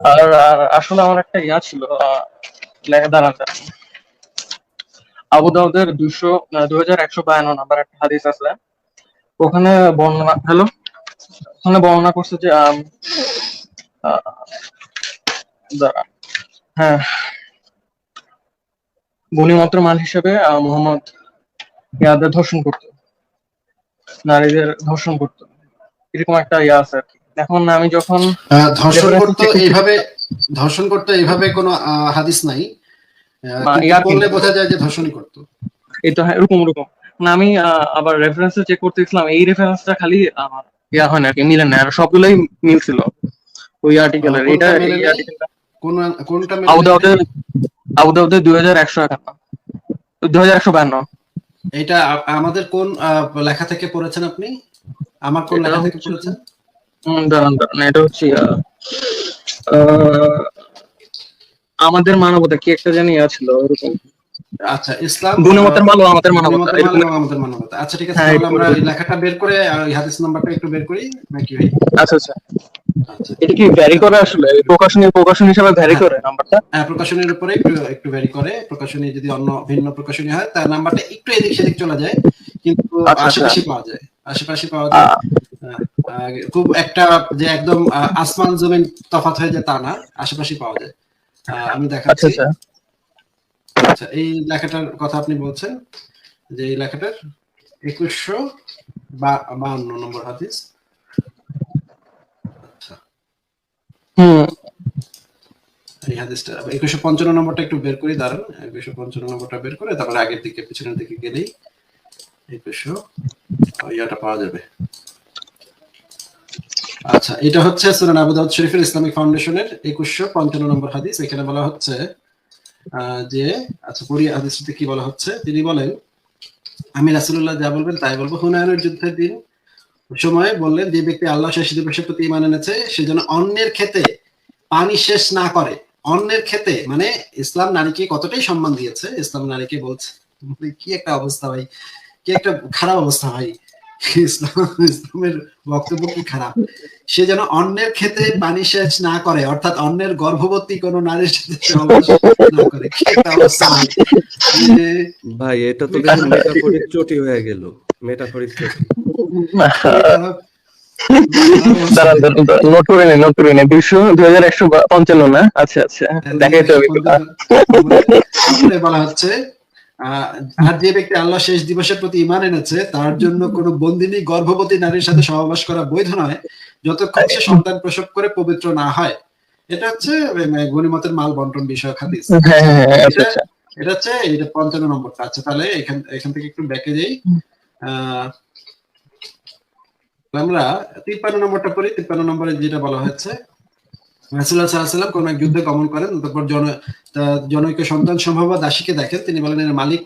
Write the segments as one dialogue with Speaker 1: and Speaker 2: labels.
Speaker 1: আর আসলে আমার একটা ইয়া ছিল দাঁড়ান। আবু দাউদের দুশো দুই হাজার একশো বায়ান্ন নাম্বার একটা হাদিস আছে। ওখানে বর্ণনা, হ্যালো? ওখানে বর্ণনা করছে যে দাঁড়ান। হ্যাঁ। গণিমাত্র মাল হিসেবে মোহাম্মদ ইয়াদের ধর্ষণ করতো। নারীদের ধর্ষণ করতো। এরকম একটা ইয়া আছে আর কি। এখন আমি যখন
Speaker 2: ধর্ষণ করতো এইভাবে ধর্ষণ করতে এইভাবে কোনো হাদিস নাই। বললে বোঝা যায় যে ধর্ষণই করতো।
Speaker 1: এই তো হ্যাঁ এরকম এরকম। না আমি আবার রেফারেন্স চেক করতেছিলাম এই রেফারেন্সটা খালি ইয়া হয় না কি মিলে না আর সবগুলোই মিল ছিল। ওই আর্টিকেলের এটা এই আর্টিকেলটা
Speaker 2: কোন কোনটা
Speaker 1: দুই হাজার একশো একান্ন দুই হাজার একশো বায়ান্ন
Speaker 2: এটা আমাদের কোন লেখা থেকে পড়েছেন আপনি? আমার কোন লেখা থেকে পড়েছেন?
Speaker 1: দাঁড়ান দাঁড়ান এটা হচ্ছে আহ, আহ, আমাদের মানবতা কি একটা জানি ইয়া ছিল
Speaker 2: আচ্ছা ইসলাম
Speaker 1: গুণমতের আমাদের মানবতা।
Speaker 2: আমাদের মানবতা আচ্ছা ঠিক আছে
Speaker 1: হ্যাঁ,
Speaker 2: তাহলে আমরা লেখাটা বের করে হাদিস নাম্বারটা একটু বের করি নাকি ভাই?
Speaker 1: আচ্ছা আচ্ছা।
Speaker 2: আচ্ছা।
Speaker 1: এটা কি ভ্যারি করে আসলে? প্রকাশনী প্রকাশন হিসাবে ভ্যারি করে নাম্বারটা?
Speaker 2: হ্যাঁ প্রকাশনীর উপরে একটু একটু ভ্যারি করে। প্রকাশনী যদি অন্য ভিন্ন প্রকাশনী হয় তার নাম্বারটা একটু এদিক সেদিক চলে যায় কিন্তু
Speaker 1: আচ্ছা, আচ্ছা।
Speaker 2: আশেপাশে পাওয়া যায়। আশেপাশে পাওয়া যায়। খুব একটা যে একদম আসমান জমিন তফাৎ হয়ে যায় তা না আশেপাশে পাওয়া যায়। আমি
Speaker 1: আচ্ছা
Speaker 2: দেখাচ্ছি।
Speaker 1: আচ্ছা
Speaker 2: আচ্ছা। এই লেখাটার কথা আপনি বলছেন যে এই লেখাটার একুশশো বা বাহান্ন নম্বর হাদিস। আচ্ছা। এই হাদিসটা একুশশো পঞ্চান্ন নম্বরটা একটু বের করি দাঁড়ান। একুশশো পঞ্চান্ন নম্বরটা বের করে তারপরে আগের দিকে পিছনের দিকে গেলেই একুশশো আচ্ছা এটা হচ্ছে সুনান আবু দাউদ শরীফের ইসলামিক ফাউন্ডেশনের একুশশো পঞ্চান্ন নম্বর হাদিস। এখানে বলা হচ্ছে যে আচ্ছা হাদিসটিতে কি বলা হচ্ছে? তিনি বলেন, আমি রাসূলুল্লাহ যা বলবেন তাই বলব। হুনায়নের যুদ্ধের দিন সময় বললেন, যে ব্যক্তি আল্লাহ শেষ দিবসের প্রতি ইমান এনেছে, সে যেন অন্যের ক্ষেতে পানি শেষ না করে। অন্যের ক্ষেতে মানে ইসলাম নারীকে কতটাই সম্মান দিয়েছে? ইসলাম নারীকে বলছে মানে কি একটা অবস্থা ভাই, কি একটা খারাপ অবস্থা ভাই। ইসলাম ইসলামের বক্তব্য কি খারাপ? সে যেন অন্যের ক্ষেত্রে পানি সেচ না করে অর্থাৎ অন্যের গর্ভবতী কোন নারীর সাথে না করে। ভাই
Speaker 3: এটা তো মেটাফরিক চটি হয়ে গেল। মেটাফরিক চটি।
Speaker 1: আচ্ছা আচ্ছা।
Speaker 2: বলা হচ্ছে আর যে ব্যক্তি আল্লাহ শেষ দিবসের প্রতি ইমান এনেছে তার জন্য কোন বন্দিনী গর্ভবতী নারীর সাথে সহবাস করা বৈধ নয় যতক্ষণ সে সন্তান প্রসব করে পবিত্র না হয়। এটা হচ্ছে গণিমতের মাল বন্টন বিষয়ক হাদিস।
Speaker 1: হ্যাঁ হ্যাঁ হ্যাঁ, আচ্ছা আচ্ছা।
Speaker 2: এটা হচ্ছে এটা পঞ্চান্ন নম্বরটা। আচ্ছা তাহলে এখান এখান থেকে একটু ব্যাকে যাই। আহ, আমরা তিপ্পান্ন নম্বরটা পড়ি। তিপ্পান্ন নম্বরে যেটা বলা হয়েছে রাসুল্লাহ কোন এক যুদ্ধে গমন করেন তারপর সন্তান সম্ভব দাসীকে দেখেন, তিনি বলেন, এর মালিক।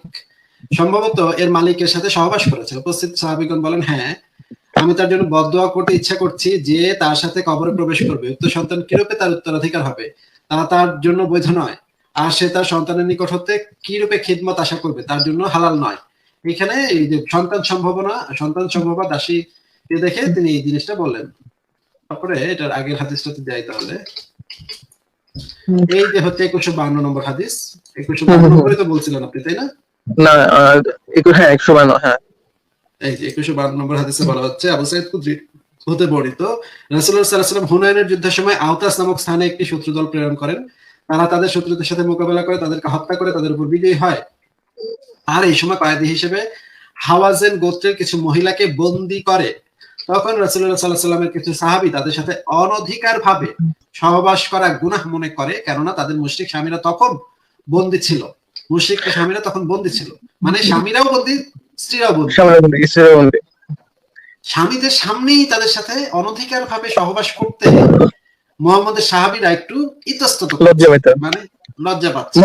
Speaker 2: সম্ভবত এর মালিকের সাথে সহবাস করেছে উপস্থিত সাহাবিগণ বলেন হ্যাঁ আমি তার জন্য করতে ইচ্ছা করছি যে তার সাথে কবরে প্রবেশ করবে। সন্তান কিরূপে তার উত্তরাধিকার হবে? তারা তার জন্য বৈধ নয়। আর সে তার সন্তানের নিকট হতে কি রূপে খিদমত আশা করবে? তার জন্য হালাল নয়। এখানে এই যে সন্তান সম্ভাবনা সন্তান সম্ভাবনা দাসী দেখে তিনি এই জিনিসটা বললেন। তারপরে এটার আগের হাদিসটাতে যাই তাহলে। এই যে হচ্ছে একুশশো বান্ন নম্বর হাদিস একুশশো বান্ন নম্বরে তো বলছিলেন আপনি তাই না?
Speaker 1: না হ্যাঁ একশো বান্ন হ্যাঁ।
Speaker 2: এই যে একুশশো বান্ন নম্বর হাদিসে বলা হচ্ছে আবু সাইদ কুদ্রি হতে বর্ণিত ওয়াসাল্লাম হুনাইনের যুদ্ধের সময় আওতাস নামক স্থানে একটি শত্রু দল প্রেরণ করেন। তারা তাদের শত্রুদের সাথে মোকাবেলা করে তাদেরকে হত্যা করে তাদের উপর বিজয়ী হয়। আর এই সময় কয়েদি হিসেবে হাওয়াজেন গোত্রের কিছু মহিলাকে বন্দি করে। তখন রাসূলুল্লাহ সাল্লাল্লাহু আলাইহি সাল্লামের কিছু সাহাবী তাদের সাথে অনধিকার ভাবে সহবাস করা গুনাহ মনে করে কেননা তাদের মুশরিক স্বামীরা তখন বন্দি ছিল। মুশরিক স্বামীরা তখন বন্দি ছিল। মানে স্বামীরাও বন্দি স্ত্রীরাও বন্দি। স্বামীদের সামনেই তাদের সাথে অনধিকার ভাবে সহবাস করতে মোহাম্মদের সাহাবিরা একটু ইতস্তত মানে লজ্জা পাচ্ছে।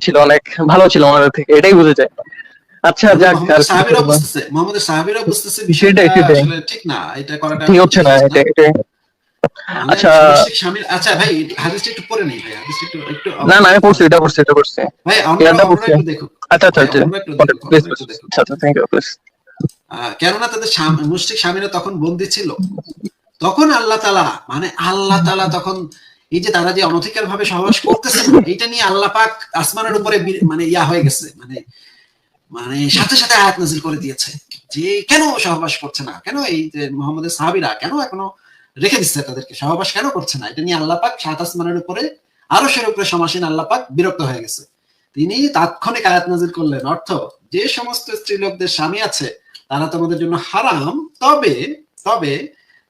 Speaker 1: ছিল অনেক ভালো ছিল আমাদের থেকে এটাই বুঝে যায়। আচ্ছা যাক
Speaker 2: সাহাবিরা। বুঝতেছে মোহাম্মদের সাহাবিরা বুঝতেছে বিষয়টা আসলে ঠিক না এটা করাটা
Speaker 1: ঠিক হচ্ছে না এটা এটা
Speaker 2: মানে
Speaker 1: আচ্ছা।
Speaker 2: আচ্ছা ভাই হাদিসটা একটু পরে নেই ভাই হাদিসটা একটু একটু
Speaker 1: না না আমি পড়ছি এটা পড়ছি এটা পড়ছি।
Speaker 2: ভাই আমরা
Speaker 1: পড়ছি। আচ্ছা প্লিজ থ্যাংক ইউ প্লিজ
Speaker 2: কেননা তাদের মুশরিক স্বামীরা তখন বন্দি ছিল। তখন আল্লাহ তালা মানে আল্লাহ তালা তখন এই যে তারা যে অনধিকার ভাবে সহবাস করতেছে এটা নিয়ে আল্লাহ পাক আসমানের উপরে মানে ইয়া হয়ে গেছে মানে মানে সাথে সাথে আয়াত নাজিল করে দিয়েছে যে কেন সহবাস করছে না? কেন এই যে মোহাম্মদের সাহাবিরা কেন এখনও রেখে দিচ্ছে তাদেরকে? সহবাস কেন করছে না? এটা নিয়ে আল্লাহ পাক সাত আসমানের উপরে আরও সের উপরে সমাসীন আল্লাহ পাক বিরক্ত হয়ে গেছে। তিনি তাৎক্ষণিক আয়াত নাজিল করলেন, অর্থ যে সমস্ত স্ত্রীলোকদের স্বামী আছে, তারা তোমাদের জন্য হারাম, তবে তবে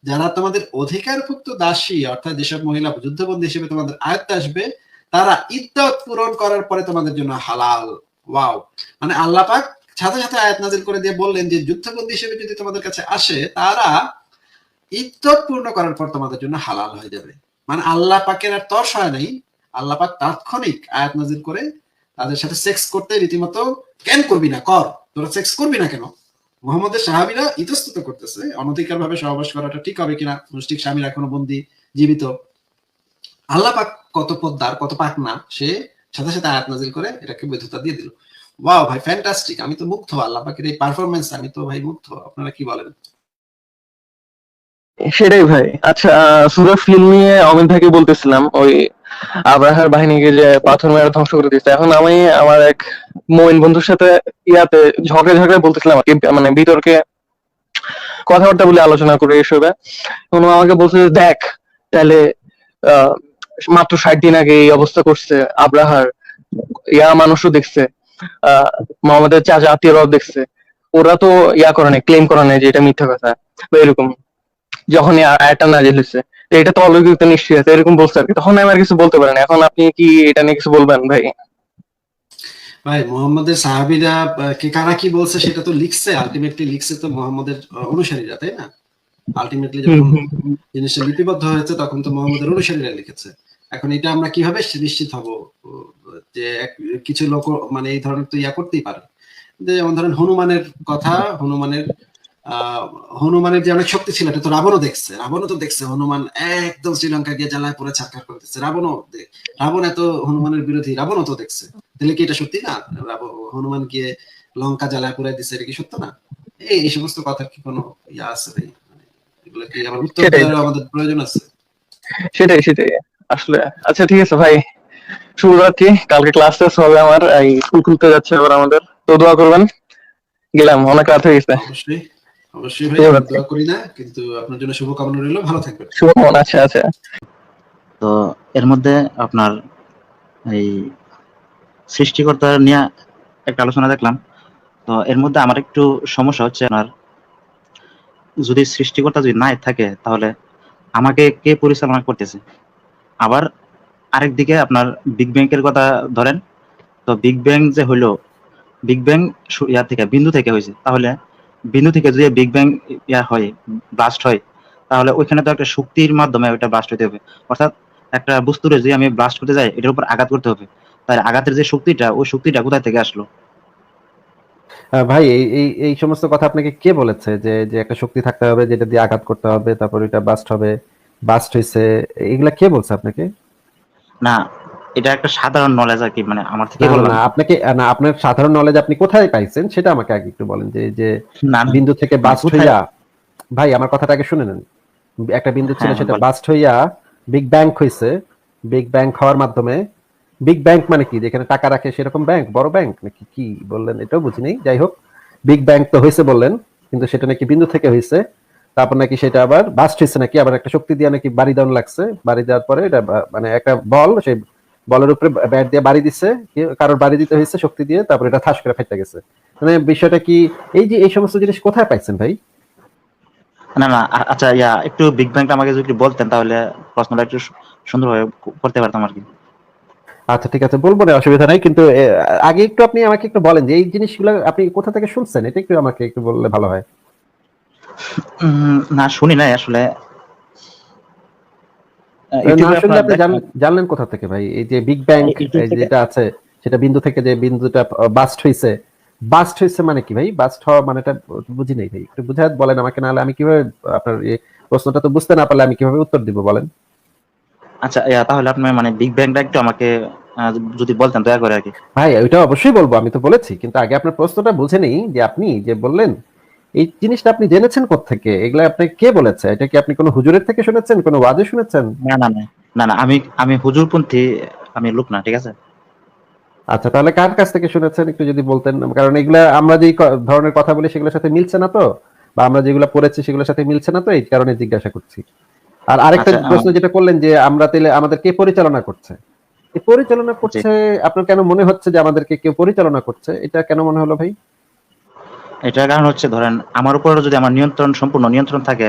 Speaker 2: যারা তোমাদের অধিকারভুক্ত দাসী, অর্থাৎ যেসব মহিলা যুদ্ধবন্দী হিসেবে তোমাদের আয়ত্তে আসবে, তারা ইদ্যত পূরণ করার পরে তোমাদের জন্য হালাল। ওয়াও মানে আল্লাহ পাক সাথে সাথে আয়াত নাজিল করে দিয়ে বললেন যে যুদ্ধবন্দী হিসেবে যদি তোমাদের কাছে আসে, তারা ইদ্যত পূর্ণ করার পর তোমাদের জন্য হালাল হয়ে যাবে। মানে আল্লাহ পাকের আর তর্স হয় নাই। আল্লাহ পাক তাৎক্ষণিক আয়াত নাজিল করে তাদের সাথে সেক্স করতে রীতিমতো কেন করবি না? কর। তোরা সেক্স করবি না কেন? মোহাম্মদের সাহাবিরা ইতস্তত করতেছে। অনধিকার ভাবে সহবাস করাটা ঠিক হবে কিনা? মুসলিক স্বামীর এখনও বন্দি, জীবিত। আল্লাহ পাক কত পদ্মার, কত পাক না, সে সাথে সাথে আয়াত নাজিল করে এটাকে বৈধতা দিয়ে দিল। ওয়াও ভাই ফ্যান্টাস্টিক আমি তো মুগ্ধ, আল্লাহ পাকের এই পারফরমেন্স আমি তো ভাই মুগ্ধ। আপনারা কি বলেন?
Speaker 1: সেটাই ভাই। আচ্ছা সুরা ফিল্ম নিয়ে অমিত ভাইকে বলতেছিলাম, ওই আব্রাহার বাহিনীকে যে পাথর মেরে ধ্বংস করে দিচ্ছে এখন আমি আমার এক মইন বন্ধুর সাথে ইয়াতে ঝগড়ে ঝগড়ে বলতেছিলাম মানে বিতর্কে কথাবার্তা বলে আলোচনা করে এসবে। উনি আমাকে বলছে দেখ, তাহলে মাত্র ষাট দিন আগে এই অবস্থা করছে আব্রাহার ইয়া মানুষও দেখছে আহ মোহাম্মদের চাচা আত্মীয়রাও দেখছে। ওরা তো ইয়া করে নাই ক্লেম করে নাই যে এটা মিথ্যা কথা বা এরকম। যখন আয়টা নাজিল হয়েছে এটা তো অলৌকিকতা নিশ্চয়ই আছে এরকম বলছে আর কি। তখন আমি আর কিছু বলতে পারেন এখন আপনি কি এটা নিয়ে কিছু বলবেন ভাই?
Speaker 2: ভাই মোহাম্মদের সাহাবিরা কে কারা কি বলছে সেটা তো লিখছে আলটিমেটলি লিখছে তো মোহাম্মদের অনুসারীরা তাই না? আলটিমেটলি যখন। জিনিসটা লিপিবদ্ধ হয়েছে তখন তো মোহাম্মদের অনুসারীরা লিখেছে। এখন এটা আমরা কীভাবে নিশ্চিত হব? যে কিছু লোক মানে এই ধরনের তো ইয়া করতেই পারে। যেমন ধরেন হনুমানের কথা হনুমানের হনুমানের যে অনেক শক্তি ছিল এটা তো রাবণও দেখছে। রাবণও তো দেখছে হনুমান একদম শ্রীলঙ্কা গিয়ে জ্বালায় পরে ছাক্কার করতেছে রাবণও দে- রাবণ এত হনুমানের বিরোধী রাবণও তো দেখছে। তাহলে কি এটা সত্যি না? হনুমান গিয়ে লঙ্কা জ্বালায় পরে দিচ্ছে এটা কি সত্য না? এই এই সমস্ত কথার কি কোনো ইয়া আছে ভাই? মানে এগুলো কি আমার উত্তর আমাদের প্রয়োজন আছে?
Speaker 1: সেটাই সেটাই। আসলে আচ্ছা ঠিক আছে ভাই। শুভরাত্রি কালকে ক্লাস টেস্ট হবে আমার এই স্কুল খুলতে যাচ্ছে এবার আমাদের। তো দোয়া করবেন। গেলাম অনেক রাত হয়ে গেছে।
Speaker 2: অবশ্যই অবশ্যই ভাই
Speaker 1: ঠিক
Speaker 2: আমি
Speaker 1: আছে।
Speaker 2: দোয়া করি না কিন্তু আপনার জন্য শুভকামনা রইল। ভালো থাকবেন।
Speaker 1: শুভ আচ্ছা আচ্ছা।
Speaker 4: তো এর মধ্যে আপনার এই সৃষ্টিকর্তা নিয়ে একটা আলোচনা দেখলাম। তো এর মধ্যে আমার একটু সমস্যা হচ্ছে আপনার যদি সৃষ্টিকর্তা যদি নাই থাকে তাহলে আমাকে কে পরিচালনা করতেছে? আবার আরেক দিকে আপনার বিগ ব্যাংকের কথা ধরেন, তো বিগ ব্যাং যে হইল বিগ ব্যাং ইয়া থেকে, বিন্দু থেকে হয়েছে। তাহলে বিন্দু থেকে যদি বিগ ব্যাং ইয়া হয় ব্লাস্ট হয়, তাহলে ওইখানে তো একটা শক্তির মাধ্যমে ওইটা ব্লাস্ট হতে হবে। অর্থাৎ একটা বস্তুরে যদি আমি ব্লাস্ট করতে যাই, এটার উপর আঘাত করতে হবে। তাহলে আঘাতের যে শক্তিটা, ওই শক্তিটা কোথায় থেকে আসলো?
Speaker 5: ভাই, এই এই এই সমস্ত কথা আপনাকে কে বলেছে? যে যে একটা শক্তি থাকতে হবে, যেটা দিয়ে আঘাত করতে হবে, তারপর এটা বাস্ট হবে? বাস্ট হয়েছে এগুলা কে বলছে আপনাকে?
Speaker 4: না এটা একটা সাধারণ নলেজ আর কি মানে আমার থেকে
Speaker 5: না, না আপনাকে না আপনার সাধারণ নলেজ আপনি কোথায় পাইছেন সেটা আমাকে আগে একটু বলেন যে যে বিন্দু থেকে বাস্ট হইয়া ভাই আমার কথাটা আগে শুনে নেন। একটা বিন্দু ছিল
Speaker 4: হ্যাঁ,
Speaker 5: সেটা বাস্ট হইয়া বিগ ব্যাং হয়েছে বিগ ব্যাং হওয়ার মাধ্যমে। বিগ ব্যাংক মানে কি? যেখানে টাকা রাখে সেরকম ব্যাংক বড় ব্যাংক? নাকি কি বললেন? এটাও বুঝি নাই যাই হোক বিগ ব্যাংক তো হয়েছে বললেন কিন্তু সেটা নাকি বিন্দু থেকে হয়েছে তারপর নাকি সেটা আবার বাস্ট হয়েছে নাকি আবার একটা শক্তি দিয়ে নাকি বাড়ি দেওয়ান লাগছে। বাড়ি দেওয়ার পরে এটা মানে একটা বল সেই বলের উপরে ব্যাট দিয়ে বাড়ি দিচ্ছে কারোর বাড়ি দিতে হয়েছে শক্তি দিয়ে তারপর এটা ঠাস করে ফেটে গেছে। মানে বিষয়টা কি এই যে এই সমস্ত জিনিস কোথায় পাইছেন ভাই?
Speaker 4: না না আচ্ছা ইয়া একটু বিগ ব্যাংটা আমাকে যদি বলতেন তাহলে প্রশ্নটা একটু সুন্দরভাবে করতে পারতাম আর কি।
Speaker 5: আচ্ছা ঠিক আছে বলব না অসুবিধা নাই কিন্তু আগে একটু আপনি আমাকে একটু বলেন যে এই জিনিসগুলো আপনি কোথা থেকে শুনছেন? এটা একটু আমাকে একটু বললে ভালো হয়।
Speaker 4: না শুনি নাই আসলে।
Speaker 5: জানলেন কোথা থেকে ভাই? এই যে বিগ ব্যাং যেটা আছে সেটা বিন্দু থেকে যে বিন্দুটা বাস্ট হয়েছে বাস্ট হয়েছে মানে কি ভাই? বাস্ট হওয়া মানেটা বুঝি নাই ভাই। একটু বুঝায় বলেন আমাকে নাহলে আমি কীভাবে আপনার প্রশ্নটা তো বুঝতে না পারলে আমি কীভাবে উত্তর দিব বলেন?
Speaker 4: আচ্ছা তাহলে আপনি মানে বিগ ব্যাংটা একটু আমাকে যদি বলতেন দয়া করে আর কি।
Speaker 5: ভাই ওইটা অবশ্যই বলব আমি তো বলেছি। কিন্তু আগে আপনার প্রশ্নটা বুঝে নেই যে আপনি যে বললেন
Speaker 2: এই জিনিসটা আপনি জেনেছেন থেকে এগুলা আপনাকে কে বলেছে? এটা কি আপনি কোনো হুজুরের থেকে শুনেছেন কোনো ওয়াজে শুনেছেন?
Speaker 4: না না না না আমি আমি হুজুরপন্থী আমি লোক না ঠিক আছে?
Speaker 2: আচ্ছা তাহলে কার কাছ থেকে শুনেছেন? একটু যদি বলতেন কারণ এগুলা আমরা যেই ধরনের কথা বলি সেগুলোর সাথে মিলছে না তো? বা আমরা যেগুলো পড়েছি সেগুলোর সাথে মিলছে না তো? এই কারণে জিজ্ঞাসা করছি। আর আরেকটা
Speaker 4: আচ্ছা,
Speaker 2: প্রশ্ন যেটা করলেন যে আমরা তাহলে আমাদের কে পরিচালনা করছে? এই পরিচালনা করছে আপনার কেন মনে হচ্ছে যে আমাদেরকে কেউ পরিচালনা করছে? এটা কেন মনে হলো ভাই?
Speaker 4: এটার কারণ হচ্ছে, ধরেন, আমার উপর যদি আমার নিয়ন্ত্রণ, সম্পূর্ণ নিয়ন্ত্রণ থাকে,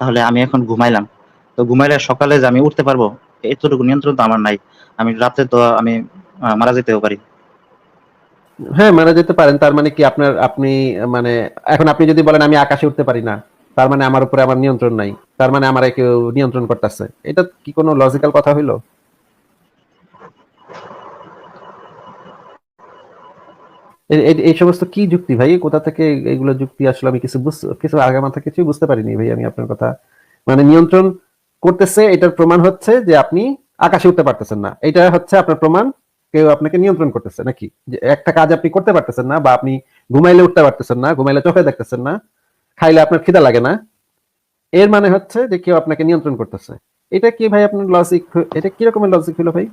Speaker 4: তাহলে আমি এখন ঘুমাইলাম। তো ঘুমাইলে সকালে যে আমি উঠতে পারব, এতটুকু নিয়ন্ত্রণ তো আমার নাই। আমি রাতে তো আমি মারা যেতেও পারি।
Speaker 2: হ্যাঁ মারা যেতে পারেন। তার মানে কি আপনার, আপনি মানে এখন আপনি যদি বলেন আমি আকাশে উঠতে পারি না, তার মানে আমার উপরে আমার নিয়ন্ত্রণ নাই। তার মানে আমার কেউ নিয়ন্ত্রণ করতেছে। এটা কি কোনো লজিক্যাল কথা হইল? এই সমস্ত কি যুক্তি ভাই? কোথা থেকে এগুলো যুক্তি আসলে? আমি কিছু কিছু আগে মাথা কিছুই বুঝতে পারিনি ভাই, আমি আপনার কথা। মানে নিয়ন্ত্রণ করতেছে, এটার প্রমাণ হচ্ছে যে আপনি আকাশে উঠতে পারতেছেন না। এটা হচ্ছে আপনার প্রমাণ, কেউ আপনাকে নিয়ন্ত্রণ করতেছে নাকি? যে একটা কাজ আপনি করতে পারতেছেন না বা আপনি ঘুমাইলে উঠতে পারতেছেন না, ঘুমাইলে চোখে দেখতেছেন না, খাইলে আপনার খিদা লাগে না, এর মানে হচ্ছে যে কেউ আপনাকে নিয়ন্ত্রণ করতেছে। এটা কি ভাই আপনার লজিক এটা কি রকমের লজিক হলো ভাই?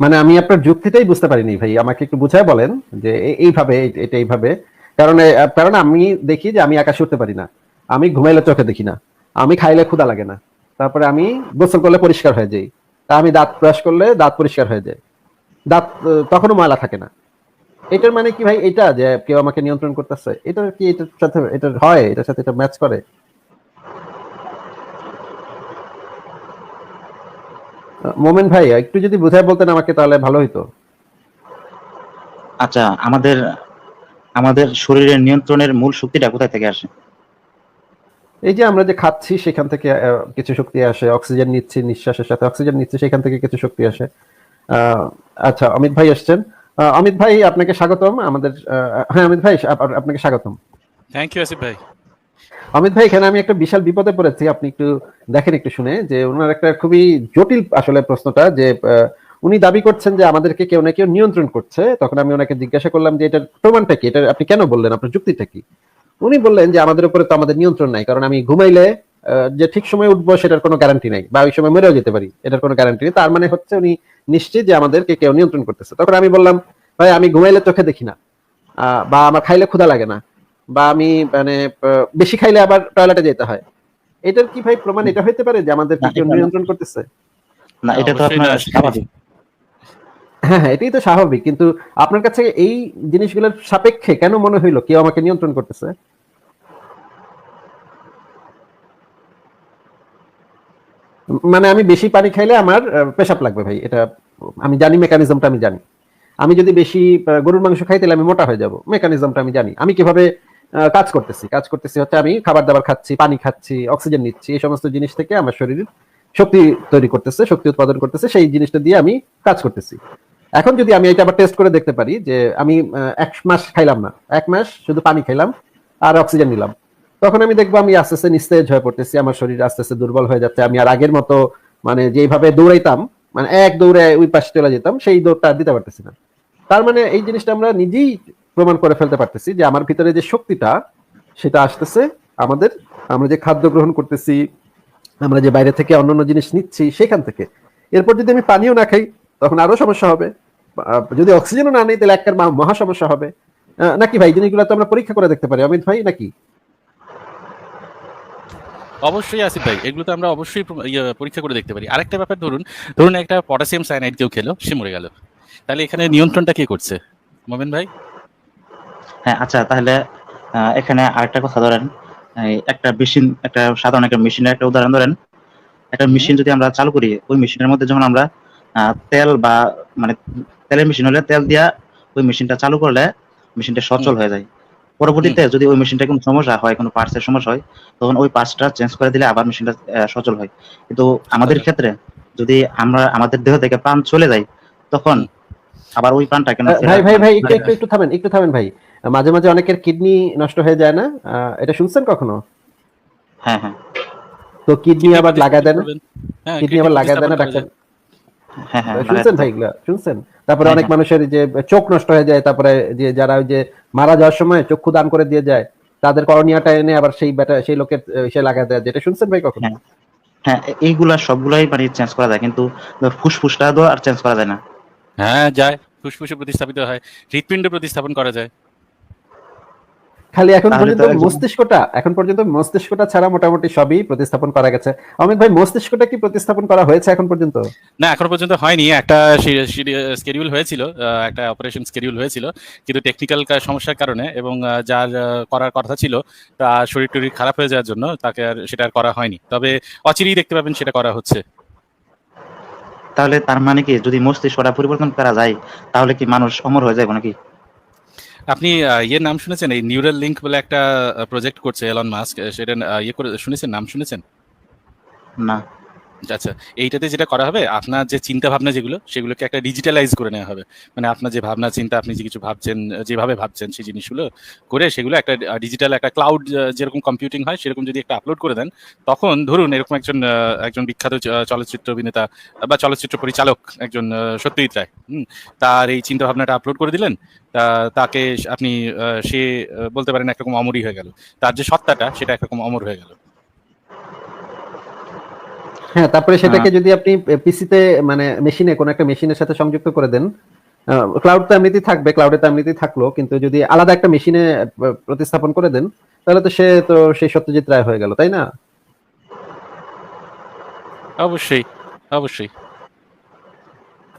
Speaker 2: মানে আমি আপনার যুক্তিটাই বুঝতে পারিনি ভাই, আমাকে একটু বুঝায় বলেন যে এইভাবে এটা এইভাবে। কারণ কারণ আমি দেখি যে আমি আকাশে উঠতে পারি না, আমি ঘুমাইলে চোখে দেখি না, আমি খাইলে ক্ষুদা লাগে না, তারপরে আমি গোসল করলে পরিষ্কার হয়ে যাই, তা আমি দাঁত ব্রাশ করলে দাঁত পরিষ্কার হয়ে যায়, দাঁত তখনও ময়লা থাকে না। এটার মানে কি ভাই? এটা যে কেউ আমাকে নিয়ন্ত্রণ করতেছে এটা কি এটার সাথে এটা হয়? এটার সাথে এটা ম্যাচ করে? মোমেন ভাই একটু যদি বুঝায় বলতেন আমাকে তাহলে ভালো হইতো।
Speaker 4: আচ্ছা আমাদের আমাদের শরীরের নিয়ন্ত্রণের মূল শক্তিটা কোথায় থেকে আসে?
Speaker 2: এই যে আমরা যে খাচ্ছি সেখান থেকে কিছু শক্তি আসে অক্সিজেন নিচ্ছি নিঃশ্বাসের সাথে অক্সিজেন নিচ্ছি সেখান থেকে কিছু শক্তি আসে। আহ, আচ্ছা অমিত ভাই আসছেন অমিত ভাই আপনাকে স্বাগতম। আমাদের হ্যাঁ অমিত ভাই আপনাকে স্বাগতম।
Speaker 6: থ্যাংক ইউ আসিফ ভাই।
Speaker 2: অমিত ভাই, এখানে আমি একটা বিশাল বিপদে পড়েছি। আপনি একটু দেখেন একটু শুনে যে ওনার একটা খুবই জটিল আসলে প্রশ্নটা যে উনি দাবি করছেন যে আমাদেরকে কেউ না কেউ নিয়ন্ত্রণ করছে। তখন আমি ওনাকে জিজ্ঞাসা করলাম যে, এটার প্রমাণটা কি? এটা আপনি কেন বললেন? আপনার যুক্তিটা কি? উনি বললেন যে, আমাদের উপরে তো আমাদের নিয়ন্ত্রণ নাই। কারণ আমি ঘুমাইলে যে ঠিক সময় উঠবো, সেটার কোনো গ্যারান্টি নাই। বা ওই সময় মরেও যেতে পারি, এটার কোনো গ্যারান্টি নেই। তার মানে হচ্ছে উনি নিশ্চিত যে, আমাদেরকে কেউ নিয়ন্ত্রণ করতেছে। তখন আমি বললাম, ভাই, আমি ঘুমাইলে চোখে দেখি না। বা আমার খাইলে ক্ষুধা লাগে না। বা আমি মানে বেশি খাইলে আবার টয়লেটে যেতে হয়। এটার কি ভাই প্রমাণ? এটা হইতে পারে যে আমাদের
Speaker 4: না।
Speaker 2: নিয়ন্ত্রণ করতেছে?
Speaker 4: না এটা তো আপনার স্বাভাবিক।
Speaker 2: হ্যাঁ হ্যাঁ এটাই তো স্বাভাবিক। কিন্তু আপনার কাছে এই জিনিসগুলোর সাপেক্ষে কেন মনে হইল? কেউ আমাকে নিয়ন্ত্রণ করতেছে? মানে আমি বেশি পানি খাইলে আমার পেশাব লাগবে ভাই। এটা আমি জানি মেকানিজমটা আমি জানি। আমি যদি বেশি গরুর মাংস খাই তাহলে আমি মোটা হয়ে যাব। মেকানিজমটা আমি জানি। আমি কীভাবে কাজ করতেছি। কাজ করতেছি হচ্ছে আমি খাবার দাবার খাচ্ছি, পানি খাচ্ছি, অক্সিজেন নিচ্ছি, এই সমস্ত জিনিস থেকে আমার শরীর শক্তি তৈরি করতেছে, শক্তি উৎপাদন করতেছে, সেই জিনিসটা দিয়ে আমি কাজ করতেছি। এখন যদি আমি এটা আবার টেস্ট করে দেখতে পারি যে আমি এক মাস খাইলাম না, এক মাস শুধু পানি খাইলাম আর অক্সিজেন নিলাম, তখন আমি দেখব আমি আস্তে আস্তে নিস্তেজ হয়ে পড়তেছি, আমার শরীর আস্তে আস্তে দুর্বল হয়ে যাচ্ছে, আমি আর আগের মতো মানে যেভাবে দৌড়াইতাম মানে এক দৌড়ে ওই পাশে চলে যেতাম, সেই দৌড়টা আর দিতে পারতেছি না। তার মানে এই জিনিসটা আমরা নিজেই প্রমাণ করে ফেলতে পারতেছি যে আমার ভিতরে যে শক্তিটা সেটা আসতেছে আমাদের আমরা যে খাদ্য গ্রহণ করতেছি আমরা যে বাইরে থেকে অন্যান্য জিনিস নিচ্ছি সেখান থেকে। এরপর যদি আমি পানিও না খাই তখন আরও সমস্যা হবে। যদি অক্সিজেনও না নেই তাহলে একটা মহা- মহা সমস্যা হবে। নাকি ভাই জিনিসগুলো তো আমরা পরীক্ষা করে দেখতে পারি। অমিত ভাই নাকি?
Speaker 6: অবশ্যই আসিফ ভাই এগুলো তো আমরা অবশ্যই ইয়ে, পরীক্ষা করে দেখতে পারি। আরেকটা ব্যাপার ধরুন ধরুন একটা পটাশিয়াম সায়ানাইড কেউ খেলো সে মরে গেল। তাহলে এখানে নিয়ন্ত্রণটা কে করছে? মোমেন ভাই?
Speaker 4: হ্যাঁ আচ্ছা তাহলে এখানে আরেকটা কথা ধরেন। একটা মেশিন একটা সাধারণ একটা মেশিনের একটা উদাহরণ ধরেন। একটা মেশিন যদি আমরা চালু করি ওই মেশিনের মধ্যে যখন আমরা তেল বা মানে তেলের মেশিন হলে তেল দিয়া ওই মেশিনটা চালু করলে মেশিনটা সচল হয়ে যায়। পরবর্তীতে যদি ওই মেশিনটা কোনো সমস্যা হয় কোনো পার্টসের সমস্যা হয় তখন ওই পার্টসটা চেঞ্জ করে দিলে আবার মেশিনটা সচল হয়। কিন্তু আমাদের। ক্ষেত্রে যদি আমরা আমাদের দেহ থেকে প্রাণ চলে যায় তখন আবার ওই প্রাণটা কেন
Speaker 2: ভাই ভাই ভাই একটু একটু থামেন একটু থামেন ভাই। মাঝে মাঝে অনেকের কিডনি নষ্ট হয়ে যায় না? এটা শুনছেন কখনো?
Speaker 4: হ্যাঁ হ্যাঁ।
Speaker 2: তো কিডনি আবার লাগায় দেন
Speaker 6: হ্যাঁ,
Speaker 2: কিডনি আবার লাগায় দেন ডাক্তার?
Speaker 4: হ্যাঁ হ্যাঁ
Speaker 2: শুনছেন ভাই এগুলা? শুনছেন? তারপরে অনেক। মানুষের যে চোখ নষ্ট হয়ে যায় তারপরে যে যারা ওই যে মারা যাওয়ার সময় চক্ষু দান করে দিয়ে যায় তাদের করণীয়টা এনে আবার সেই বেটা সেই লোকের সে লাগা দেয়। যেটা শুনছেন ভাই কখনো?
Speaker 4: হ্যাঁ। হ্যাঁ এইগুলা সবগুলাই মানে চেঞ্জ করা যায়। কিন্তু ফুসফুসটা তো আর চেঞ্জ করা যায় না।
Speaker 6: হ্যাঁ যায়। ফুসফুসে প্রতিস্থাপিত হয়। হৃৎপিণ্ড প্রতিস্থাপন করা যায়।
Speaker 2: খালি এখন পর্যন্ত মস্তিষ্কটা এখন পর্যন্ত মস্তিষ্কটা ছাড়া মোটামুটি সবই প্রতিস্থাপন করা গেছে। অমিত ভাই মস্তিষ্কটা কি প্রতিস্থাপন করা হয়েছে এখন পর্যন্ত?
Speaker 6: না এখনও পর্যন্ত হয়নি। একটা স্কেডিউল হয়েছিল একটা অপারেশন স্কেডিউল হয়েছিল কিন্তু টেকনিক্যাল সমস্যার কারণে এবং যার করার কথা ছিল তার শরীর টরীর খারাপ হয়ে যাওয়ার জন্য তাকে আর সেটা আর করা হয়নি। তবে অচিরেই দেখতে পাবেন সেটা করা হচ্ছে।
Speaker 4: তাহলে তার মানে কি যদি মস্তিষ্কটা পরিবর্তন করা যায় তাহলে কি মানুষ অমর হয়ে যাবে নাকি?
Speaker 6: আপনি ইয়ের নাম শুনেছেন? এই নিউরাল লিঙ্ক বলে একটা প্রজেক্ট করছে এলন মাস্ক সেটা ইয়ে করে, শুনেছেন? নাম শুনেছেন?
Speaker 4: না।
Speaker 6: আচ্ছা এইটাতে যেটা করা হবে আপনার যে চিন্তা ভাবনা যেগুলো সেগুলোকে একটা ডিজিটালাইজ করে নেওয়া হবে। মানে আপনার যে ভাবনা চিন্তা আপনি যে কিছু ভাবছেন যেভাবে ভাবছেন সেই জিনিসগুলো করে সেগুলো একটা ডিজিটাল একটা ক্লাউড যেরকম কম্পিউটিং হয় সেরকম যদি একটা আপলোড করে দেন তখন ধরুন এরকম একজন একজন বিখ্যাত চলচ্চিত্র অভিনেতা বা চলচ্চিত্র পরিচালক একজন সত্যজিৎ রায় হুম, তার এই চিন্তা ভাবনাটা আপলোড করে দিলেন তাকে আপনি সে বলতে পারেন একরকম অমরই হয়ে গেল। তার যে সত্তাটা সেটা একরকম অমর হয়ে গেল।
Speaker 2: হ্যাঁ তারপরে সেটাকে যদি আপনি পিসিতে মানে মেশিনে কোন একটা মেশিনের সাথে সংযুক্ত করে দেন ক্লাউড তো এমনিতেই থাকবে ক্লাউডে তো এমনিতেই থাকল কিন্তু যদি আলাদা একটা মেশিনে প্রতিস্থাপন করে দেন তাহলে তো সে তো সেই সত্যজিৎ রায় হয়ে গেল তাই না?
Speaker 6: অবশ্যই অবশ্যই।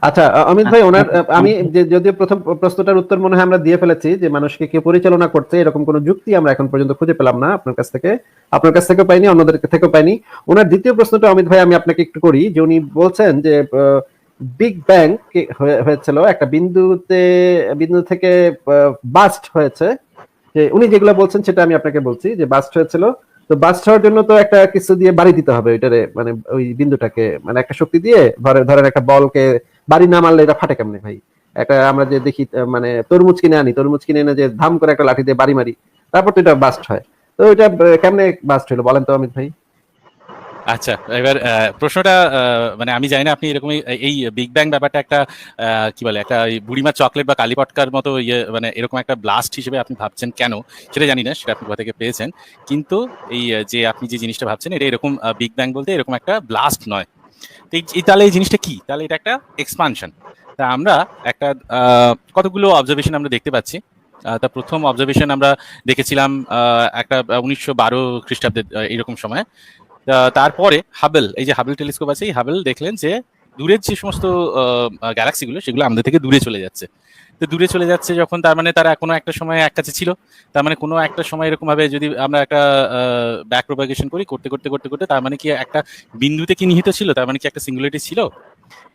Speaker 2: আচ্ছা অমিত ভাই ওনার আমি যদিও প্রথম প্রশ্নটার উত্তর মনে হয় আমরা দিয়ে ফেলেছি যে মানুষকে কে পরিচালনা করছে এরকম কোনো যুক্তি আমরা এখন পর্যন্ত খুঁজে পেলাম না আপনার কাছ থেকে আপনার কাছ থেকেও পাইনি অন্যদের থেকেও পাইনি। ওনার দ্বিতীয় প্রশ্নটা অমিত ভাই আমি আপনাকে একটু করি যে উনি বলছেন যে বিগ ব্যাং হয়েছিল একটা বিন্দুতে বিন্দু থেকে বাস্ট হয়েছে। যে উনি যেগুলো বলছেন সেটা আমি আপনাকে বলছি যে বাস্ট হয়েছিল তো বাস ছাড়ার জন্য তো একটা কিছু দিয়ে বাড়ি দিতে হবে, ওইটারে মানে ওই বিন্দুটাকে মানে একটা শক্তি দিয়ে ধরে ধরেন একটা বলকে বাড়ি না মারলে এটা ফাটে কেমনে ভাই? একটা আমরা যে দেখি মানে তরমুজ কিনে আনি, তরমুজ কিনে এনে যে ধাম করে একটা লাঠি দিয়ে বাড়ি মারি, তারপর তো এটা বাস্ট হয়। তো এটা কেমনে বাস্ট হলো বলেন তো অমিত ভাই?
Speaker 6: আচ্ছা এবার প্রশ্নটা মানে আমি জানি না আপনি এরকম এই- বিগ ব্যাং ব্যাপারটা একটা কি বলে, একটা বুড়িমা চকলেট বা কালীপটকার মতো ইয়ে মানে এরকম একটা ব্লাস্ট হিসেবে আপনি ভাবছেন কেন? সেটা জানি না, সেটা আপনি কোথা থেকে পেয়েছেন। কিন্তু এই যে আপনি যে জিনিসটা ভাবছেন, এটা এরকম বিগ ব্যাং বলতে এরকম একটা ব্লাস্ট নয়। তো এই- তাহলে এই জিনিসটা কি? তাহলে এটা একটা এক্সপানশন তা আমরা একটা কতগুলো অবজারভেশন আমরা দেখতে পাচ্ছি। তা প্রথম অবজারভেশন আমরা দেখেছিলাম একটা উনিশশো বারো খ্রিস্টাব্দের এরকম সময়। তারপরে হাবেল এই যে হাবেল টেলিস্কোপ আছে, এই হাবেল দেখলেন যে দূরের যে সমস্ত গ্যালাক্সিগুলো সেগুলো আমাদের থেকে দূরে চলে যাচ্ছে। তো দূরে চলে যাচ্ছে যখন, তার মানে তারা কোনো একটা সময় এক কাছে ছিল। তার মানে কোনো একটা সময় এরকম ভাবে যদি আমরা একটা ব্যাক প্রোপাগেশন করি, করতে করতে করতে করতে, তার মানে কি একটা বিন্দুতে কি নিহিত ছিল? তার মানে কি একটা সিঙ্গুলারিটি ছিল?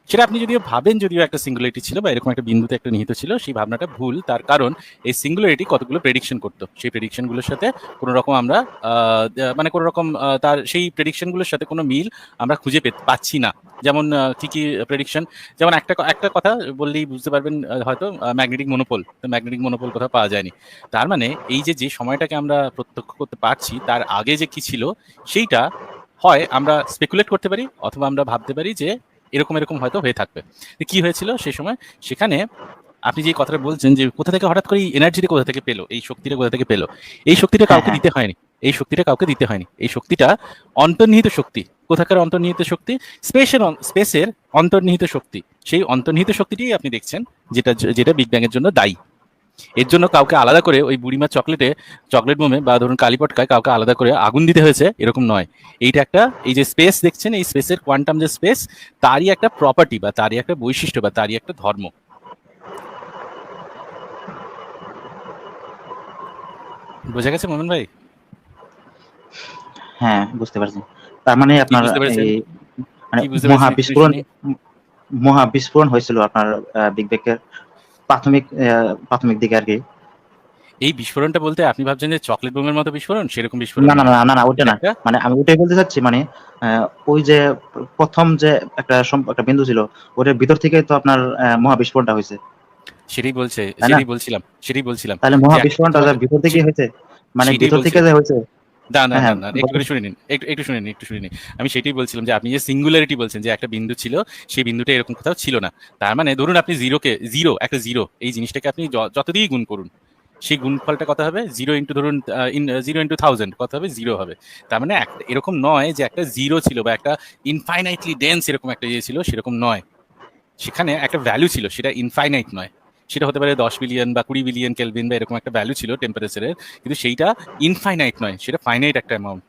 Speaker 6: সেটা আপনি যদিও ভাবেন যদিও একটা সিঙ্গুলারিটি ছিল বা এরকম একটা বিন্দুতে একটা নিহিত ছিল, সেই ভাবনাটা ভুল। তার কারণ এই সিঙ্গুলারিটি কতগুলো প্রেডিকশন করতো। সেই প্রেডিকশনগুলোর সাথে কোনো রকম আমরা মানে কোনো রকম তার সেই প্রেডিকশনগুলোর সাথে কোনো মিল আমরা খুঁজে পে- পাচ্ছি না। যেমন কি কি প্রেডিকশন যেমন একটা একটা কথা বললেই বুঝতে পারবেন হয়তো ম্যাগনেটিক মনোপল তো ম্যাগনেটিক মনোপল কোথাও পাওয়া যায়নি। তার মানে এই যে যে সময়টাকে আমরা প্রত্যক্ষ করতে পারছি, তার আগে যে কি ছিল, সেইটা হয় আমরা স্পেকুলেট করতে পারি অথবা আমরা ভাবতে পারি যে এরকম এরকম হয়তো হয়ে থাকবে। কি হয়েছিল সেই সময়? সেখানে আপনি যে কথাটা বলছেন যে কোথা থেকে হঠাৎ করে এই এনার্জিটা কোথা থেকে পেল এই শক্তিটা কোথা থেকে পেল এই শক্তিটা কাউকে
Speaker 4: হ্যাঁ।
Speaker 6: দিতে হয়নি এই শক্তিটা কাউকে দিতে হয়নি এই শক্তিটা অন্তর্নিহিত শক্তি কোথাকার অন্তর্নিহিত শক্তি? স্পেসের স্পেসের অন্তর্নিহিত শক্তি সেই অন্তর্নিহিত শক্তিটি আপনি দেখছেন যেটা যেটা বিগ ব্যাং এর জন্য দায়ী। এর জন্য কাউকে আলাদা করে ওই বুড়িমা চকলেটে চকলেট মোমে বা ধরুন কালীপটকায় কাউকে আলাদা করে আগুন দিতে হয়েছে এরকম নয়। এইটা একটা এই যে স্পেস দেখছেন এই স্পেসের কোয়ান্টাম যে স্পেস তারই একটা প্রপার্টি বা তারই একটা বৈশিষ্ট্য বা তারই একটা ধর্ম। বোঝা গেছে মোহন ভাই?
Speaker 4: হ্যাঁ বুঝতে পারছি। তার মানে আপনার? মানে মহা বিস্ফোরণ মহা বিস্ফোরণ হয়েছিল আপনার বিগ ব্যাংকের প্রাথমিক প্রাথমিক দিকে আর কি।
Speaker 6: এই বিস্ফোরণটা বলতে আপনি ভাবছেন যে চকলেট বোমের মতো বিস্ফোরণ? সেরকম বিস্ফোরণ
Speaker 4: না না না না। ওইটা না। মানে আমি ওইটাই বলতে চাচ্ছি মানে ওই যে প্রথম যে একটা একটা বিন্দু ছিল ওটার ভিতর থেকে তো আপনার মহা বিস্ফোরণটা হয়েছে।
Speaker 6: সেটাই বলছে সেটাই বলছিলাম সেটাই বলছিলাম।
Speaker 4: তাহলে মহা বিস্ফোরণটা যে ভিতর থেকে হয়েছে? মানে ভিতর থেকে যে হয়েছে?
Speaker 6: না না না না একটু শুনে নিন একটু একটু শুনে নিন একটু শুনে নিন। আমি সেটাই বলছিলাম যে আপনি যে সিঙ্গুলারিটি বলছেন যে একটা বিন্দু ছিল সেই বিন্দুটা এরকম কোথাও ছিল না। তার মানে ধরুন আপনি জিরোকে জিরো একটা জিরো এই জিনিসটাকে আপনি যত দিয়েই গুণ করুন সেই গুণফলটা কত হবে? জিরো ইন্টু ধরুন জিরো ইন্টু থাউজেন্ড কত হবে? জিরো হবে। তার মানে এরকম নয় যে একটা জিরো ছিল বা একটা ইনফাইনাইটলি ডেন্স এরকম একটা ইয়ে ছিল সেরকম নয়। সেখানে একটা ভ্যালু ছিল সেটা ইনফাইনাইট নয়। সেটা হতে পারে দশ বিলিয়ন বা কুড়ি বিলিয়ন কেলভিন বা এরকম একটা ভ্যালু ছিল টেম্পারেচারের কিন্তু সেইটা ইনফাইনাইট নয়, সেটা ফাইনাইট একটা অ্যামাউন্ট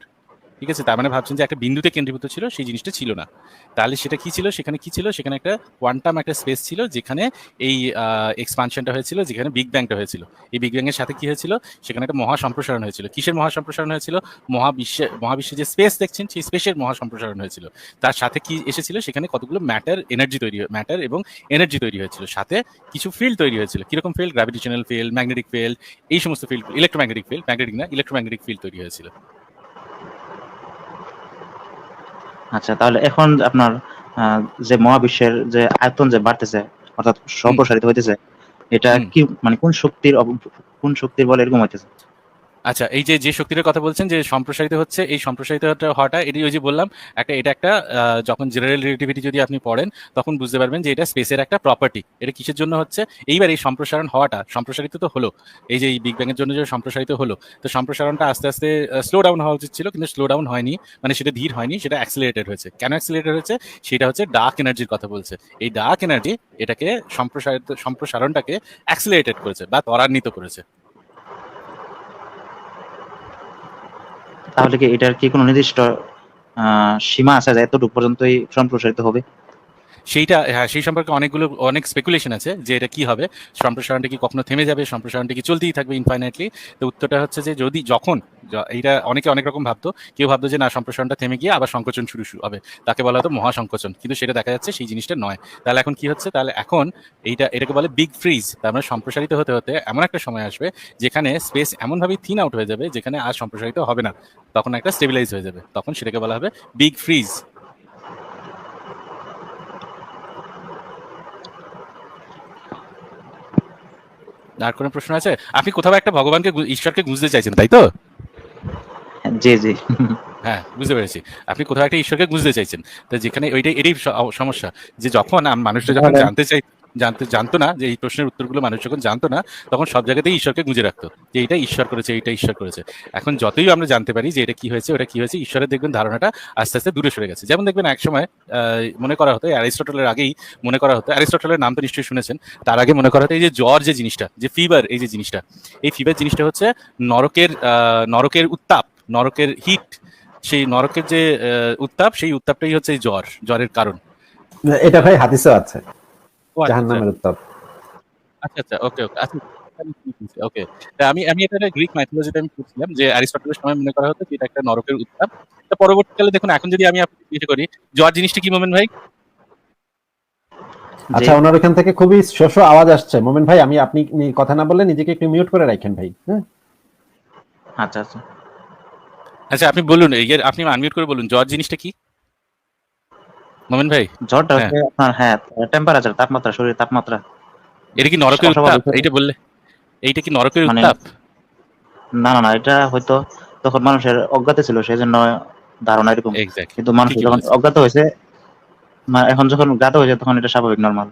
Speaker 6: ঠিক আছে? তার মানে ভাবছেন যে একটা বিন্দুতে কেন্দ্রীভূত ছিল, সেই জিনিসটা ছিল না। তাহলে সেটা কি ছিল? সেখানে কি ছিল? সেখানে একটা কোয়ান্টাম একটা স্পেস ছিল, যেখানে এই এক্সপানশনটা হয়েছিল, যেখানে বিগ ব্যাংটা হয়েছিল। এই বিগ ব্যাংয়ের সাথে কি হয়েছিল? সেখানে একটা মহা সম্প্রসারণ হয়েছিল। কিসের মহা সম্প্রসারণ হয়েছিল? মহাবিশ্বে মহাবিশ্বে যে স্পেস দেখছেন, সেই স্পেসের মহা সম্প্রসারণ হয়েছিল। তার সাথে কি এসেছিল? সেখানে কতগুলো ম্যাটার এনার্জি তৈরি ম্যাটার এবং এনার্জি তৈরি হয়েছিল। সাথে কিছু ফিল্ড তৈরি হয়েছিল। কীরকম field gravitational field magnetic field এই সমস্ত ফিল্ড ইলেকট্রোম্যাগনেটিক ফিল্ড ম্যাগনেটিক না ইলেকট্রোম্যাগনেটিক ফিল্ড তৈরি হয়েছিল।
Speaker 4: আচ্ছা তাহলে এখন আপনার আহ, যে মহাবিশ্বের যে আয়তন যে বাড়তেছে অর্থাৎ সম্প্রসারিত হইতেছে এটা কি মানে কোন শক্তির কোন শক্তির বলে এরকম হইতেছে?
Speaker 6: আচ্ছা এই যে যে শক্তিটার কথা বলছেন যে সম্প্রসারিত হচ্ছে, এই সম্প্রসারিত হওয়াটা, এটি ওই যে বললাম, একটা, এটা একটা যখন জেনারেল রিলেটিভিটি যদি আপনি পড়েন, তখন বুঝতে পারবেন যে এটা স্পেসের একটা প্রপার্টি এটা কিসের জন্য হচ্ছে? এইবার এই সম্প্রসারণ হওয়াটা, সম্প্রসারিত তো হলো। এই যে, এই বিগ ব্যাং এর জন্য যে সম্প্রসারিত হলো, তো সম্প্রসারণটা আস্তে আস্তে স্লো ডাউন হওয়া উচিত ছিল, কিন্তু স্লো ডাউন হয়নি মানে সেটা ধীর হয়নি, সেটা অ্যাক্সিলারেটেড হয়েছে। কেন অ্যাক্সিলারেটেড হয়েছে? সেটা হচ্ছে ডার্ক এনার্জির কথা বলছে। এই ডার্ক এনার্জি এটাকে সম্প্রসারিত, সম্প্রসারণটাকে অ্যাক্সিলারেটেড করেছে বা ত্বরান্বিত করেছে।
Speaker 4: তাহলে কি এটার কি কোনো নির্দিষ্ট সীমা আছে যে এতটুকু পর্যন্তই সম্প্রসারিত হবে?
Speaker 6: সেইটা হ্যাঁ সেই সম্পর্কে অনেকগুলো, অনেক স্পেকুলেশন আছে যে এটা কি হবে, সম্প্রসারণটা কি কখনো থেমে যাবে, সম্প্রসারণটা কি চলতেই থাকবে ইনফাইনাইটলি তো উত্তরটা হচ্ছে যে যদি, যখন এইটা অনেকে অনেক রকম ভাবতো, কেউ ভাবতো যে না, সম্প্রসারণটা থেমে গিয়ে আবার সংকোচন শুরু হবে। তাকে বলা হতো মহাসংকোচন, কিন্তু সেটা দেখা যাচ্ছে সেই জিনিসটা নয়। তাহলে এখন কি হচ্ছে? তাহলে এখন এইটা, এটাকে বলে বিগ ফ্রিজ তার মানে সম্প্রসারিত হতে হতে এমন একটা সময় আসবে যেখানে স্পেস এমনভাবে থিন আউট হয়ে যাবে যেখানে আর সম্প্রসারিত হবে না। তখন একটা স্টেবিলাইজ হয়ে যাবে। তখন সেটাকে বলা হবে বিগ ফ্রিজ আর কোনো প্রশ্ন আছে? আপনি কোথাও একটা ভগবানকে ঈশ্বরকে গুঁজতে চাইছেন তাই তো?
Speaker 4: জি জি।
Speaker 6: হ্যাঁ বুঝতে পেরেছি। আপনি কোথাও একটা ঈশ্বরকে বুঝতে চাইছেন। তো যেখানে ওইটাই এটাই সমস্যা। যে যখন মানুষটা যখন
Speaker 2: হ্যাঁ।
Speaker 6: জানতে চাই জানতে, জানতো না যে এই প্রশ্নের উত্তরগুলো মানুষ যখন জানতো না, তখন সব জায়গাতেই ঈশ্বরকে গুঁজে রাখতো যে এটা ঈশ্বর করেছে, এইটা ঈশ্বর করেছে। এখন যতই আমরা জানতে পারি যে এটা কি হয়েছে, ওটা কি হয়েছে, ঈশ্বরের দেখবেন ধারণাটা আস্তে আস্তে দূরে সরে গেছে। যেমন দেখবেন এক সময় মনে করা হতো অ্যারিস্টটলের আগেই মনে করা হতো, অ্যারিস্টটলের নাম তো নিশ্চয়ই শুনেছেন, তার আগে মনে করা হতো এই যে জ্বর যে জিনিসটা, যে ফিভার এই যে জিনিসটা, এই ফিভার জিনিসটা হচ্ছে নরকের নরকের উত্তাপ, নরকের হিট সেই নরকের যে উত্তাপ, সেই উত্তাপটাই হচ্ছে জ্বর, জ্বরের কারণ।
Speaker 2: এটা ভাই হাদিসও আছে। জাহান্নামের উত্তাপ।
Speaker 6: আচ্ছা আচ্ছা ওকে ওকে। আচ্ছা ওকে। আমি আমি এটা গ্রিক মাইথোলজিতে আমি পড়ছিলাম যে অ্যারিস্টটলের সময় মনে করা হতো যে এটা একটা নরকের উত্তাপ। তো পরবর্তীকালে দেখুন এখন যদি আমি আপনাকে জিজ্ঞেস করি জ্বর জিনিসটা কি মোমেন ভাই?
Speaker 2: আচ্ছা ওনার ওখান থেকে খুবই শোষ আওয়াজ আসছে। মোমেন ভাই আমি আপনি কথা না বললে নিজেকে একটু মিউট করে রাখেন ভাই হ্যাঁ?
Speaker 4: আচ্ছা আচ্ছা।
Speaker 6: আচ্ছা আপনি বলুন আপনি আনমিউট করে বলুন জ্বর জিনিসটা কি? মোমেন ভাই?
Speaker 4: জ্বরটা
Speaker 6: হ্যাঁ।
Speaker 4: হচ্ছে আপনার হ্যাঁ টেম্পারেচার তাপমাত্রা শরীরের তাপমাত্রা।
Speaker 6: এটা কি নরকের উত্তাপ? এইটা বললে এইটা কি নরকের
Speaker 4: মানে-
Speaker 6: উত্তাপ?
Speaker 4: না না না এটা হয়তো তখন মানুষের অজ্ঞাতে ছিল সেই জন্য ধারণা এরকম। কিন্তু মানুষ যখন অজ্ঞাত হয়েছে এখন যখন জ্ঞাত হয়েছে তখন এটা স্বাভাবিক নর্মাল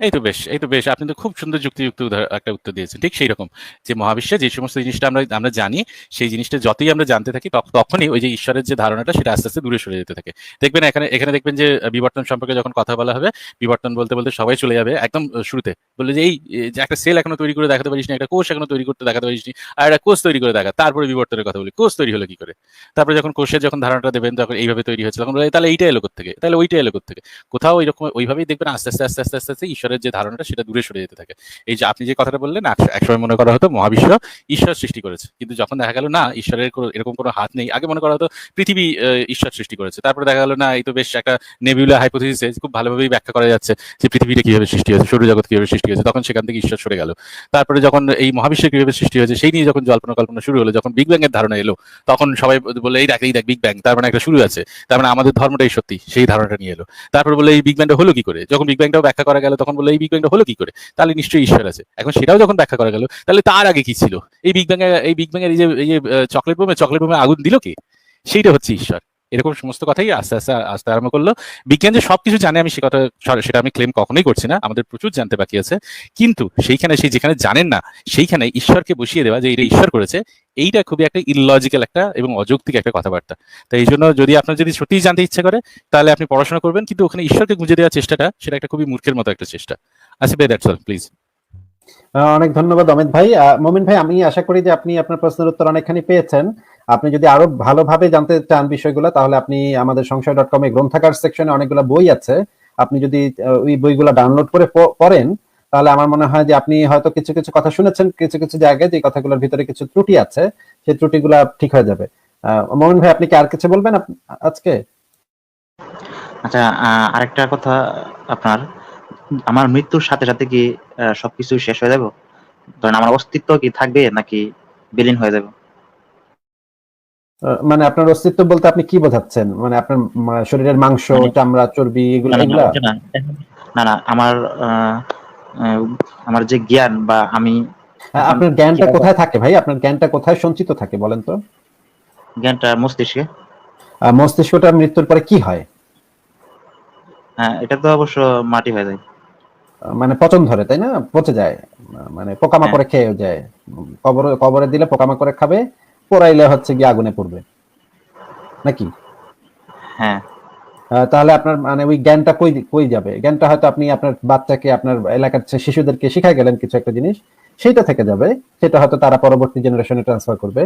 Speaker 6: এই তো বেশ, এই তো বেশ। আপনি তো খুব সুন্দর যুক্তিযুক্ত একটা উত্তর দিয়েছেন। ঠিক সেই রকম যে মহাবিশ্বে যে সমস্ত জিনিসটা আমরা আমরা জানি, সেই জিনিসটা যতই আমরা জানতে থাকি তখনই ওই যে ঈশ্বরের যে ধারণাটা, সেটা আস্তে আস্তে দূরে সরে যেতে থাকে। দেখবেন এখানে এখানে দেখবেন যে বিবর্তন সম্পর্কে যখন কথা বলা হবে, বিবর্তন বলতে বলতে সবাই চলে যাবে একদম শুরুতে। বললে যে, এই যে একটা সেল এখনও তৈরি করে দেখাতে পারিস না একটা কোষ এখনও তৈরি করতে দেখাতে পারিস আর একটা কোষ তৈরি করে দেখা, তারপরে বিবর্তনের কথা বলি কোষ তৈরি হলো কি করে? তারপরে যখন কোষের যখন ধারণাটা দেবেন, তখন এইভাবে তৈরি হচ্ছে তখন তাহলে এইটা এলো থেকে তাহলে ওইটা এলো থেকে কোথাও ওইরকম ওইভাবেই দেখবেন আস্তে আস্তে আস্তে আস্তে আস্তে আস্তে ঈশ্বরের যে ধারণাটা, সেটা দূরে সরে যেতে থাকে। এই যে আপনি যে কথাটা বললেন এক- একসময় মনে করা হতো মহাবিশ্ব ঈশ্বর সৃষ্টি করেছে, কিন্তু যখন দেখা গেল, না, ঈশ্বরের এরকম কোনো হাত নেই, আগে মনে করা হতো পৃথিবী ঈশ্বর সৃষ্টি করেছে, তারপরে দেখা গেল, না, এই তো বেশ একটা নেবিউলা হাইপোথিসিস খুব ভালোভাবেই ব্যাখ্যা করা যাচ্ছে যে পৃথিবীটা কীভাবে সৃষ্টি হয়েছে, সৌরজগৎ কীভাবে সৃষ্টি হয়েছে, তখন সেখান থেকে ঈশ্বর সরে গেল। তারপরে যখন এই মহাবিশ্বের কীভাবে সৃষ্টি হয়েছে, সেই নিয়ে যখন জল্পনা কল্পনা শুরু হলো, যখন বিগ ব্যাং এর ধারণা এলো, তখন সবাই বলে এই দেখ এই দেখ বিগ ব্যাং তার মানে একটা শুরু আছে। তার মানে আমাদের ধর্মটাই সত্যি, সেই ধারণাটা নিয়ে এলো। তারপরে বলে এই বিগ ব্যাংটা হলো কি করে? যখন বিগ ব্যাংটাও ব্যাখ্যা করা গেল, তখন বলল, এই বিগ ব্যাংটা হলো কি করে? তাহলে নিশ্চয়ই ঈশ্বর আছে। এখন সেটাও যখন ব্যাখ্যা করা গেল, তাহলে তার আগে কি ছিল? এই বিগ ব্যাং এই বিগ ব্যাং এর এই যে এই যে চকলেট বোমে চকলেট বোমে আগুন দিল কি? সেইটা হচ্ছে ঈশ্বর। এরকম সমস্ত কথাই আস্তে আস্তে, আসতে আরম্ভ করল। বিজ্ঞান যে সবকিছু জানে আমি সে কথা সেটা আমি ক্লেম কখনোই করছি না। আমাদের প্রচুর জানতে বাকি আছে। কিন্তু সেইখানে সেই যেখানে জানেন না, সেইখানে ঈশ্বরকে বসিয়ে দেওয়া যে এটা ঈশ্বর করেছে, এইটা খুবই একটা ইললজিক্যাল একটা এবং অযৌক্তিক একটা কথাবার্তা। তাই এই জন্য যদি আপনার যদি সত্যিই জানতে ইচ্ছে করে, তাহলে আপনি পড়াশোনা করবেন, কিন্তু ওখানে ঈশ্বরকে গুঁজে দেওয়ার চেষ্টাটা, সেটা একটা খুবই মূর্খের মতো একটা চেষ্টা। আচ্ছা বে দ্যাটস প্লিজ
Speaker 2: অনেক ধন্যবাদ অমিত ভাই। মমিন ভাই, আমি আশা করি যে আপনি আপনার প্রশ্নের উত্তর অনেকখানি পেয়েছেন। আপনি যদি আরও ভালোভাবে জানতে চান বিষয়গুলো, তাহলে আপনি আমাদের সংশয় ডট কম এ গ্রন্থাগার সেকশনে অনেকগুলো বই আছে। আপনি যদি ওই বইগুলো ডাউনলোড করে পড়েন, তাহলে আমার মনে হয় যে আপনি হয়তো কিছু কিছু কথা শুনেছেন, কিছু কিছু জায়গায় যে কথাগুলোর ভিতরে কিছু ত্রুটি আছে, সেই ত্রুটিগুলো ঠিক হয়ে যাবে। মমিন ভাই, আপনি কি আর কিছু বলবেন আজকে?
Speaker 4: আচ্ছা আরেকটা কথা আপনার, আমার মৃত্যুর সাথে সাথে কি সবকিছু শেষ হয়ে যাবে? ধরেন আমার অস্তিত্ব কি থাকবে নাকি বিলীন হয়ে যাবে?
Speaker 2: মানে আপনার অস্তিত্ব বলতে আপনি কি বোঝাচ্ছেন? মানে আপনার শরীরের মাংস
Speaker 4: মানে-
Speaker 2: চামড়া চর্বি এগুলো
Speaker 4: না, না, আমার আমার যে জ্ঞান বা আমি
Speaker 2: হ্যাঁ, আপনার জ্ঞানটা কোথায় থাকে ভাই? আপনার জ্ঞানটা কোথায় সঞ্চিত থাকে বলেন তো?
Speaker 4: জ্ঞানটা মস্তিষ্কে।
Speaker 2: মস্তিষ্কটা মৃত্যুর পরে কি হয়?
Speaker 4: হ্যাঁ এটা তো অবশ্য মাটি হয়ে যায়।
Speaker 2: মানে পচন ধরে তাই না? পচে যায়। মানে পোকামাকড়ে খেয়ে যায়। কবরে কবরে দিলে পোকামাকড়ে খাবে পোড়াইলে হচ্ছে গিয়ে আগুনে পড়বে। নাকি?
Speaker 4: হ্যাঁ।
Speaker 2: তাহলে আপনার মানে ওই জ্ঞানটা কই কই যাবে? জ্ঞানটা হয়তো আপনি আপনার বাচ্চাকে আপনার এলাকার শিশুদেরকে শিখাই গেলেন কিছু একটা জিনিস সেটা থেকে যাবে। সেটা হয়তো তারা পরবর্তী জেনারেশনে ট্রান্সফার করবে।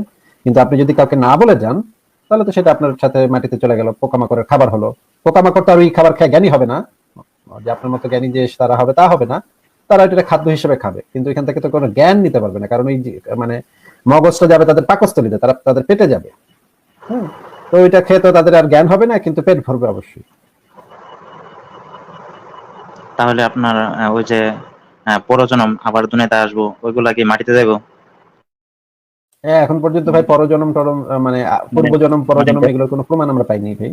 Speaker 2: কিন্তু আপনি যদি কাউকে না বলে যান তাহলে তো সেটা আপনার সাথে মাটিতে চলে গেল পোকামাকড়ের খাবার হলো। পোকামাকড় তো আর ওই খাবার খেয়ে জ্ঞানী হবে না। যে আপনার মতো জ্ঞানী যে তারা হবে তা হবে না। তারা এটা খাদ্য হিসেবে খাবে। কিন্তু এখান থেকে তো কোনো জ্ঞান নিতে পারবে না। কারণ ওই মানে মগজটা যাবে তাদের পাকস্থলিতে তারা তাদের পেটে যাবে। হ্যাঁ তো ওইটা খেয়ে তো তাদের আর জ্ঞান হবে না কিন্তু পেট ভরবে অবশ্যই।
Speaker 4: তাহলে আপনার ওই যে পরজনম আবার দুনিয়াতে আসব ওইগুলা কি মাটিতে যাব
Speaker 2: হ্যাঁ এখন পর্যন্ত ভাই পরজনম টরম মানে পূর্বজনম পরজনম এগুলোর কোনো প্রমাণ আমরা পাইনি ভাই।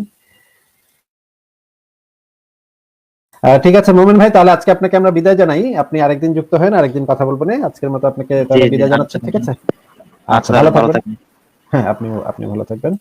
Speaker 2: ঠিক আছে মোমেন ভাই তাহলে আজকে আপনাকে আমরা বিদায় জানাই। আপনি আরেকদিন যুক্ত হন আরেকদিন কথা বলব না আজকের মতো আপনাকে বিদায় জানাচ্ছি
Speaker 4: আচ্ছা,
Speaker 2: ঠিক আছে?
Speaker 4: আচ্ছা
Speaker 2: ভালো
Speaker 4: থাকবেন।
Speaker 2: হ্যাঁ আপনি আপনি ভালো থাকবেন।